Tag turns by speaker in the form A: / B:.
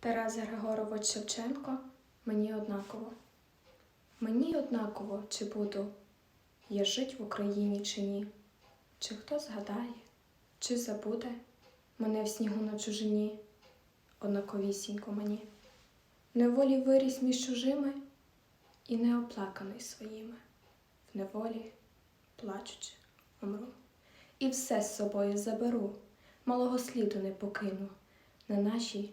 A: Тарас Григорович Шевченко мені однаково. Мені однаково, чи буду я жить в Україні чи ні, чи хто згадає, чи забуде мене в снігу на чужині, однаковісінько мені. Неволі виріс між чужими і не оплаканий своїми, в неволі, плачучи, умру. І все з собою заберу, малого сліду не покину на нашій